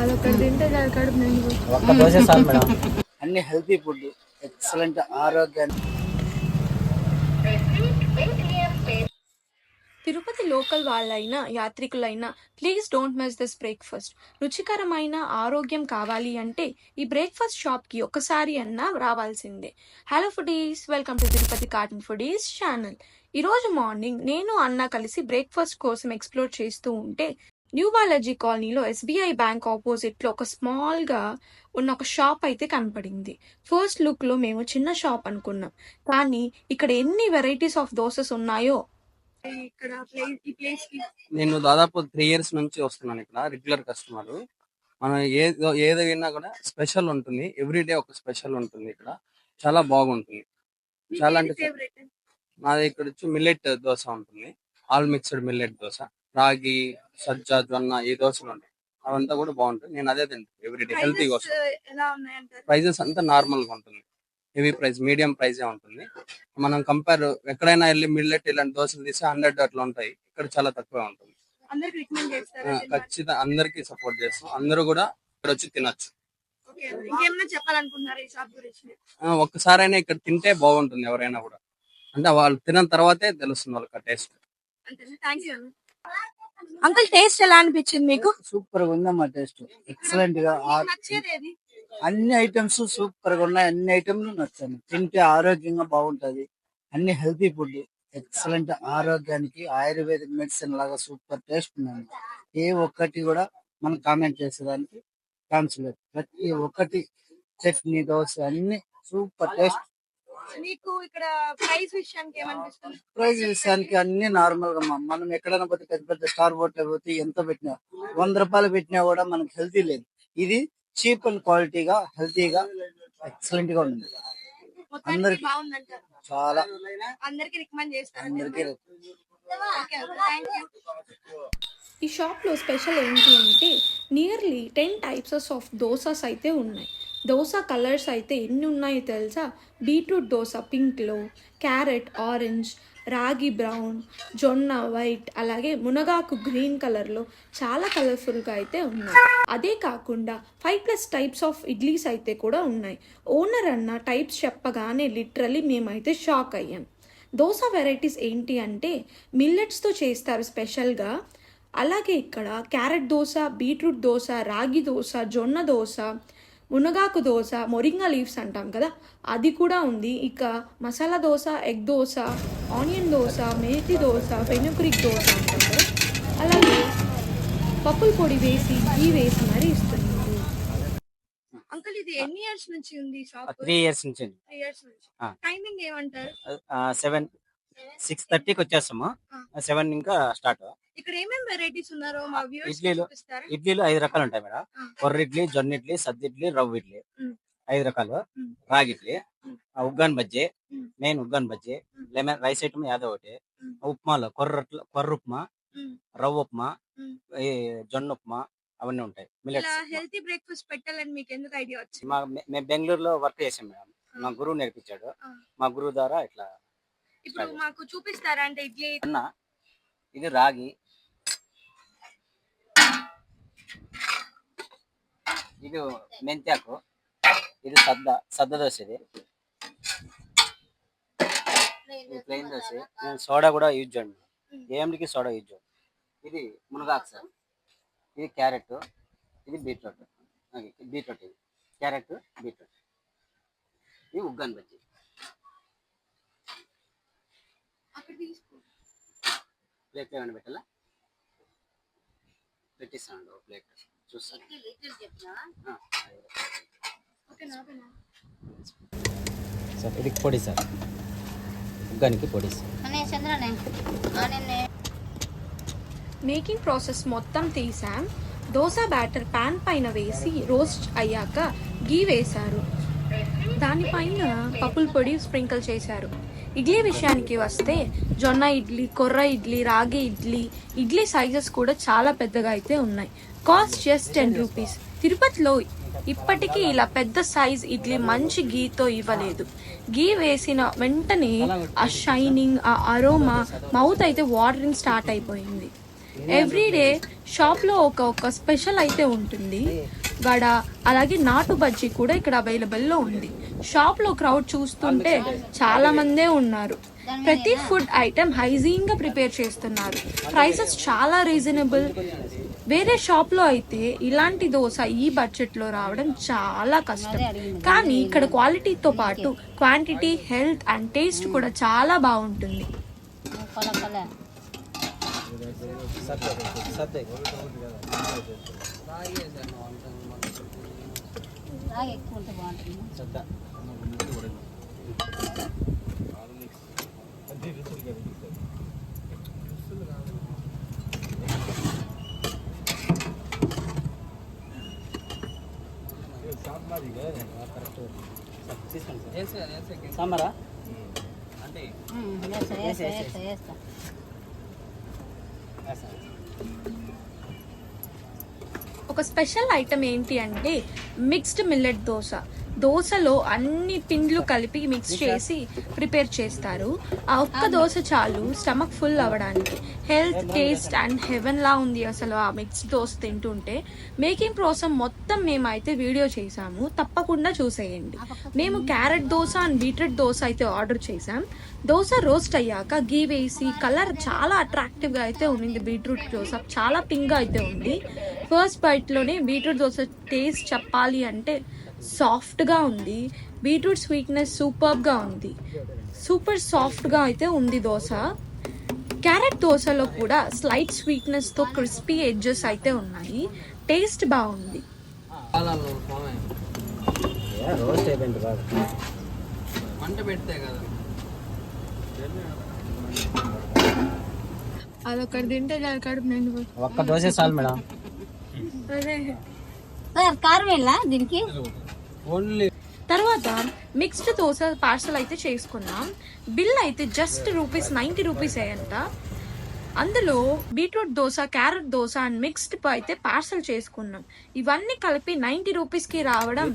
అదొకటి తింటే చాలు కడుపు నిండిపోతుంది. ఒక్క దోశ చాలు మేడం. అన్ని హెల్తీ ఫుడ్ ఎక్సలెంట్ ఆరోగ్యాన్ని. తిరుపతి లోకల్ వాళ్ళైనా యాత్రికులైనా please don't miss this breakfast రుచికరమైన ఆరోగ్యం కావాలి అంటే ఈ బ్రేక్ఫాస్ట్ షాప్కి ఒకసారి అన్నా రావాల్సిందే. Hello foodies welcome to Tirupati cartoon foodies channel ఈరోజు మార్నింగ్ నేను అన్న కలిసి బ్రేక్ఫాస్ట్ కోసం ఎక్స్ప్లోర్ చేస్తూ ఉంటే న్యూ బాలాజీ కాలనీలో ఎస్బీఐ బ్యాంక్ ఆపోజిట్లో ఒక స్మాల్గా ఉన్న ఒక షాప్ అయితే కనపడింది. ఫస్ట్ లుక్లో మేము చిన్న షాప్ అనుకున్నాం. కానీ ఇక్కడ ఎన్ని వెరైటీస్ ఆఫ్ దోసెస్ ఉన్నాయో? ఇక్కడ ప్లేస్ ఈ ప్లేస్కి నేను దాదాపు త్రీ ఇయర్స్ నుంచి వస్తున్నాను ఇక్కడ రెగ్యులర్ కస్టమర్ మనం ఏదో ఏది విన్నా కూడా స్పెషల్ ఉంటుంది. ఎవ్రీ డే ఒక స్పెషల్ ఉంటుంది ఇక్కడ. చాలా బాగుంటుంది. చాలా అంటే నాది ఇక్కడ వచ్చి మిల్లెట్ దోశ ఉంటుంది. All mixed millet dosa. రాగి సజ్జ జొన్న ఈ దోశలు ఉంటాయి. అవంతా కూడా బాగుంటుంది నేను అదే తింటాను ఎవ్రీ డే హెల్తీగా వస్తుంది ఎలా ఉన్నాయంటారు? ప్రైజెస్ అంతా నార్మల్గా ఉంటుంది. హెవీ ప్రైస్ మీడియం ప్రైస్ ఉంటుంది. మనం కంపేర్ ఎక్కడైనా వెళ్ళి మిల్లెట్ ఇలాంటి దోశలు తీసి హండ్రెడ్ అట్లా ఉంటాయి. ఇక్కడ చాలా తక్కువే ఉంటుంది. ఖచ్చితంగా అందరికి సపోర్ట్ చేస్తాం. అందరూ కూడా ఇక్కడ వచ్చి తినొచ్చు. ఒక్కసారైనా ఇక్కడ తింటే బాగుంటుంది ఎవరైనా కూడా. అంటే వాళ్ళు తిన్న తర్వాతే తెలుస్తుంది వాళ్ళకి taste thank you uncle taste ఎలా అనిపించింది మీకు? సూపర్గా ఉందమ్మా టేస్ట్. ఎక్సలెంట్గా ఆ- అన్ని ఐటమ్స్ సూపర్గా ఉన్నాయి. అన్ని ఐటమ్లు నచ్చాను. తింటే ఆరోగ్యంగా బాగుంటది. అన్ని హెల్తీ ఫుడ్. ఎక్సలెంట్ ఆరోగ్యానికి ఆయుర్వేదిక్ మెడిసిన్ లాగా సూపర్ టేస్ట్ ఉన్నాయి ఏ ఒక్కటి కూడా మనం కామెంట్ చేసేదానికి ఛాన్స్ లేదు. ప్రతి ఒక్కటి చట్నీ దోశ అన్ని సూపర్ టేస్ట్ మీకు ఇక్కడ ప్రైస్ విషయానికి ఏమనిపిస్తుంది? ప్రైస్ విషయానికి అన్ని నార్మల్గా మ- మనం ఎక్కడైనా పోతే పెద్ద పెద్ద స్టార్ హోటల్ పోతే ఎంత పెట్టినా వంద రూపాయలు పెట్టినా కూడా మనకి హెల్తీ లేదు. ఇది చీప్ అండ్ క్వాలిటీగా హెల్తీగా ఎక్సలెంట్గా ఉంది అందరికి- చాలా. అందరికి రికమెండ్ చేస్తారు అందరికీ ఈ షాప్లో స్పెషల్ ఏంటి అంటే nearly ten types of dosas అయితే ఉన్నాయి. దోశ కలర్స్ అయితే ఎన్ని ఉన్నాయో తెలుసా? బీట్రూట్ దోశ పింక్లో క్యారెట్ ఆరెంజ్ రాగి బ్రౌన్ జొన్న వైట్ అలాగే మునగాకు గ్రీన్ కలర్లో చాలా కలర్ఫుల్గా అయితే ఉన్నాయి. అదే కాకుండా five plus types of idlis అయితే కూడా ఉన్నాయి. ఓనర్ అన్న టైప్స్ చెప్పగానే లిటరలీ మేమైతే షాక్ అయ్యాం. దోశ వెరైటీస్ ఏంటి అంటే మిల్లెట్స్తో చేస్తారు స్పెషల్గా. అలాగే ఇక్కడ క్యారెట్ దోశ బీట్రూట్ దోశ రాగి దోశ జొన్న దోశ మునగాకు దోశ మొరింగా లీవ్స్ అంటాం కదా అది కూడా ఉంది. ఇక masala dosa egg dosa onion dosa methi dosa fenugreek dosa అంటాం కదా. అలాగే పప్పుల పొడి వేసి గీ వేసి మరీ ఇస్తున్నారు. అంకుల్ ఇది ఎన్ని ఇయర్స్ నుంచి ఉంది షాప్? త్రీ ఇయర్స్ నుంచి ఇయర్స్ నుంచి. టైమింగ్ ఏమంటారు? సెవెన్ సిక్స్ థర్టీకి వచ్చేస్తాము. సెవెన్ ఇంకా స్టార్ట్. ఇక్కడ ఏమేం వెరైటీస్ ఉన్నారో మా వ్యూవర్స్ ఇడ్లీలు. చూపిస్తారా ఇడ్లీలు ఐదు రకాలు ఉంటాయి మేడం. కొర్ర ఇడ్లీ జొన్న ఇడ్లీ సద్ద ఇడ్లీ రవ్వ ఇడ్లీ. ఐదు రకాలు. రాగి idli uggani bajji. Main uggani bajji. Lemon rice item యాదో ఒకటి. ఉప్మాలో కొర్ర కొర్ర ఉప్మా. రవ్వ ఉప్మా. ఈ జొన్న ఉప్మా అవన్నీ ఉంటాయి మిల్లెట్స్ హెల్తీ బ్రేక్ఫాస్ట్ పెట్టాలని మీకు ఎందుకు ఐడియా వచ్చింది మా మేము బెంగళూరులో వర్క్ చేసాం మేడం మా గురువు నేర్పించాడు. మా గురువు ద్వారా ఇట్లా ఇప్పుడు. మాకు చూపిస్తారా అంటే ఇడ్లీ అన్న ఇది రాగి. ఇది మెంతాకు. ఇది సద్ద సద్ద దోశ ఇది. ప్లెయిన్ దోశ. నేను సోడా కూడా యూజ్ చేయండి. ఏమిటికి సోడా యూజ్ చేయండి. ఇది మునగాకు సార్. ఇది క్యారెట్ ఇది బీట్రూట్. బీట్రూట్ ఇది. Carrot beetroot. ఇది ఉగ్గాన్ బజ్జీ. ప్లేట్లో ఏమైనా పెట్టాలా? పెట్టిస్తాను ప్లేట్ చూస్తాను. సార్ ఇది పొడి సార్. ఉగ్గానికి పొడి మేకింగ్ ప్రాసెస్ మొత్తం తీసాం దోశ బ్యాటర్ పాన్ పైన వేసి రోస్ట్ అయ్యాక గీ వేశారు. దానిపైన పప్పుల పొడి స్ప్రింకిల్ చేశారు. ఇడ్లీ విషయానికి వస్తే జొన్న ఇడ్లీ కొర్ర ఇడ్లీ రాగి ఇడ్లీ ఇడ్లీ సైజెస్ కూడా చాలా పెద్దగా అయితే ఉన్నాయి. కాస్ట్ జస్ట్ టెన్ రూపీస్ తిరుపతిలో ఇప్పటికీ ఇలా పెద్ద సైజ్ ఇడ్లీ మంచి గీతో ఇవ్వలేదు. గీ వేసిన వెంటనే ఆ షైనింగ్ ఆ అరోమా మౌత్ అయితే వాటరింగ్ స్టార్ట్ అయిపోయింది. ఎవ్రీడే షాప్లో ఒక ఒక స్పెషల్ అయితే ఉంటుంది. వడ అలాగే నాటు బజ్జీ కూడా ఇక్కడ అవైలబుల్లో ఉంది. షాప్లో క్రౌడ్ చూస్తుంటే చాలా మందే ఉన్నారు. ప్రతి ఫుడ్ ఐటెం హైజీన్గా ప్రిపేర్ చేస్తున్నారు. ప్రైసెస్ చాలా రీజనబుల్. వేరే షాప్లో అయితే ఇలాంటి దోశ ఈ బడ్జెట్లో రావడం చాలా కష్టం. కానీ ఇక్కడ క్వాలిటీతో పాటు క్వాంటిటీ హెల్త్ అండ్ టేస్ట్ కూడా చాలా బాగుంటుంది. ఎక్కువ ఉంటే బాగుంటుంది సాంబారా? ఉమ్, వేస్తా వేస్తా వేస్తా వేస్తా ఒక స్పెషల్ ఐటమ్ ఏంటి అంటే మిక్స్డ్ మిల్లెట్ దోశ. దోశలో అన్ని పిండ్లు కలిపి మిక్స్ చేసి ప్రిపేర్ చేస్తారు. ఆ ఒక్క దోశ చాలు స్టమక్ ఫుల్ అవ్వడానికి. హెల్త్ టేస్ట్ అండ్ హెవెన్ లా ఉంది అసలు ఆ మిక్స్ దోశ తింటుంటే. మేకింగ్ ప్రాసెస్ మొత్తం మేమైతే వీడియో చేసాము తప్పకుండా చూసేయండి. మేము carrot dosa and beetroot dosa అయితే ఆర్డర్ చేసాం దోశ రోస్ట్ అయ్యాక గీ వేసి కలర్ చాలా అట్రాక్టివ్గా అయితే ఉంది బీట్రూట్ దోశ చాలా పింక్ అయితే ఉంది. ఫస్ట్ బైట్లోనే బీట్రూట్ దోశ టేస్ట్ చెప్పాలి అంటే సాఫ్ట్గా ఉంది. బీట్రూట్ స్వీట్నెస్ సూపర్గా ఉంది. సూపర్ సాఫ్ట్గా అయితే ఉంది దోశ. క్యారెట్ దోశలో కూడా స్లైట్ స్వీట్నెస్తో క్రిస్పీ ఎడ్జెస్ అయితే ఉన్నాయి. టేస్ట్ బాగుంది. అదొకటి తింటే చాలు కడుపు ఒక్క దోశ చాలు మేడం. అదే. సార్ కారం వెళ్ళా దీనికి? ఓన్లీ తర్వాత మిక్స్డ్ దోశ పార్సల్ అయితే చేసుకున్నాం. బిల్ అయితే జస్ట్ రూపీస్ నైంటీ రూపీస్ అయ్యంట. అందులో beetroot dosa carrot dosa and mixed అయితే పార్సల్ చేసుకున్నాం. ఇవన్నీ కలిపి నైంటీ రూపీస్కి రావడం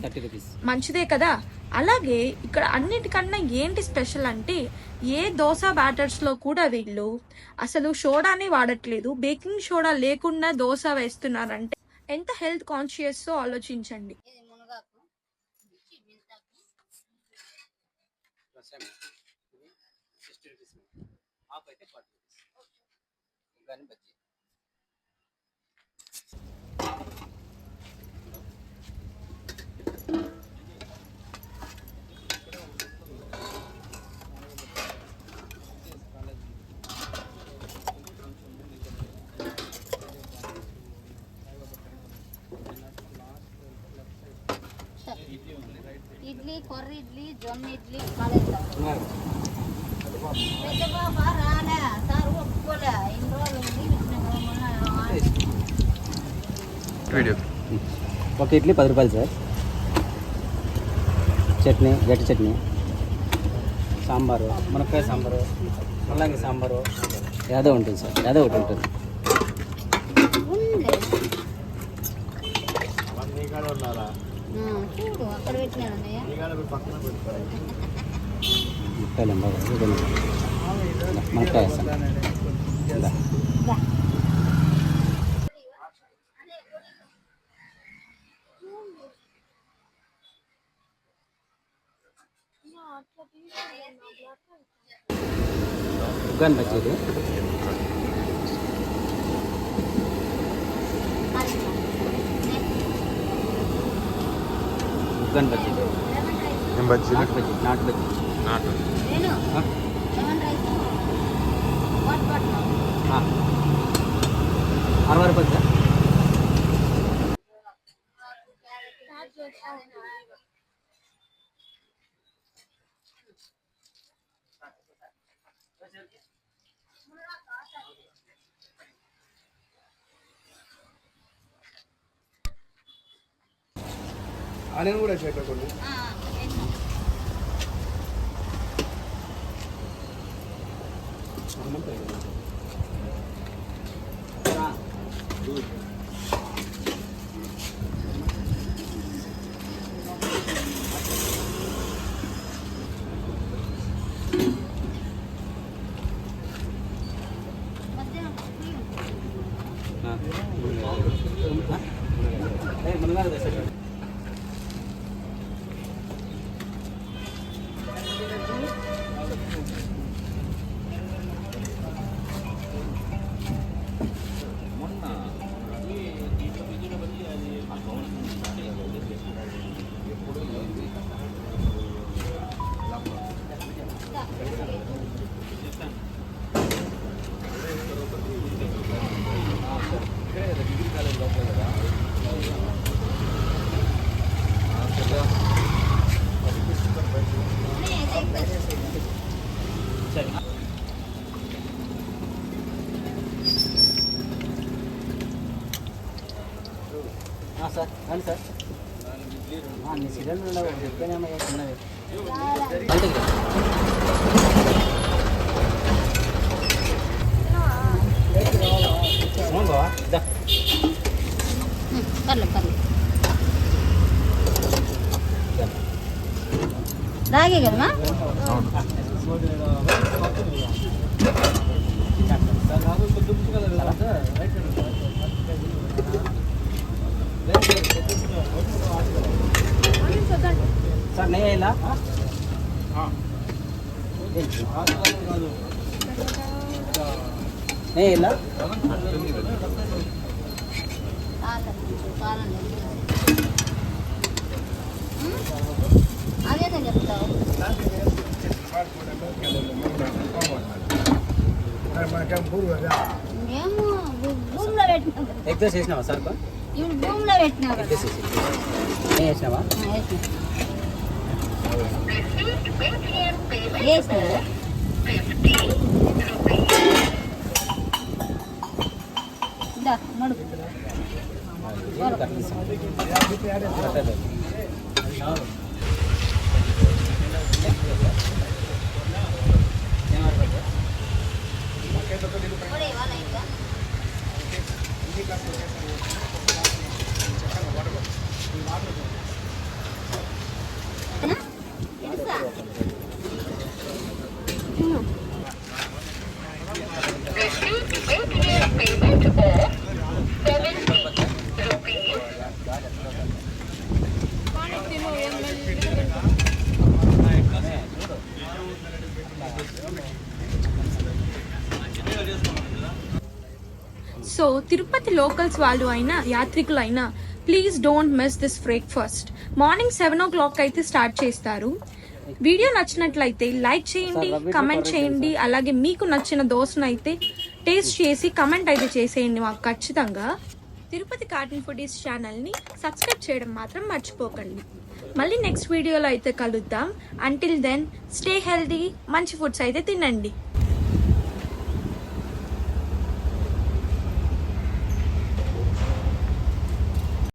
మంచిదే కదా? అలాగే ఇక్కడ అన్నిటికన్నా ఏంటి స్పెషల్ అంటే ఏ దోశ బ్యాటర్స్లో కూడా వీళ్ళు అసలు సోడానే వాడట్లేదు. బేకింగ్ సోడా లేకుండా దోశ వేస్తున్నారంటే ఎంత హెల్త్ కాన్షియస్ ఆలోచించండి. ఇది మునగాకు. సిక్స్టీ రూపీస్ హాఫ్ అయితే కొర్ర ఇడ్లీ జొన్న ఇడ్లీ పెద్ద బాబా రాలే సార్ ఒప్పుకోలే. ఇన్ని రోజులు ఒక ఇడ్లీ పది రూపాయలు సార్. చట్నీ గట్టి చట్నీ. సాంబారు మునక్కాయ సాంబారు ముల్లంగి సాంబారు. ఏదో ఉంటుంది సార్ ఏదో ఒకటి ఉంటుంది. ఉండే. ఆ, చూడు అక్కడ పెట్టినాడు అన్నయ్య ముక్కాయలు బాగా ఇదిగోండి. ఇందా, మునక్కాయ వేస్తాను ఇందా. దా. ఉగ్గాని బజ్జీ ఇది ఆనియన్ కూడా వేసాయి కొన్ని ಮನಗಾರ ದೇಶ సార్ రండి సార్ ఆ, నీ సిలిండర్ ఉండవు చెప్పానేమో ఉన్నది పర్లేదు పర్లేదు రాగే కదమ్మా? ఇలా ఇలా అదేదో చెప్తావు మేము భూమిలో పెట్టినాం. ఎగ్జాస్ చేసినావా సార్ ఇప్పుడు భూమిలో పెట్టినాం. కదా. ఎగ్జాస్ వాటర్ నెయ్యి వేసినావా ఆ, వేసినాం. వేసినావా? ఇదా, నడుపు. పొడి ఇవ్వాలా ఇంకా? ఇడుసా? సో తిరుపతి లోకల్స్ వాళ్ళు అయినా యాత్రికులు అయినా please don't miss this breakfast morning seven o'clock అయితే స్టార్ట్ చేస్తారు. వీడియో నచ్చినట్లయితే లైక్ చేయండి కమెంట్ చేయండి అలాగే మీకు నచ్చిన దోశను అయితే టేస్ట్ చేసి కమెంట్ అయితే చేసేయండి మాకు ఖచ్చితంగా. తిరుపతి కార్టూన్ ఫుడీస్ ఛానల్ని సబ్స్క్రైబ్ చేయడం మాత్రం మర్చిపోకండి. మళ్ళీ నెక్స్ట్ వీడియోలో అయితే కలుద్దాం. అంటిల్ దెన్ స్టే హెల్దీ మంచి ఫుడ్స్ అయితే తినండి.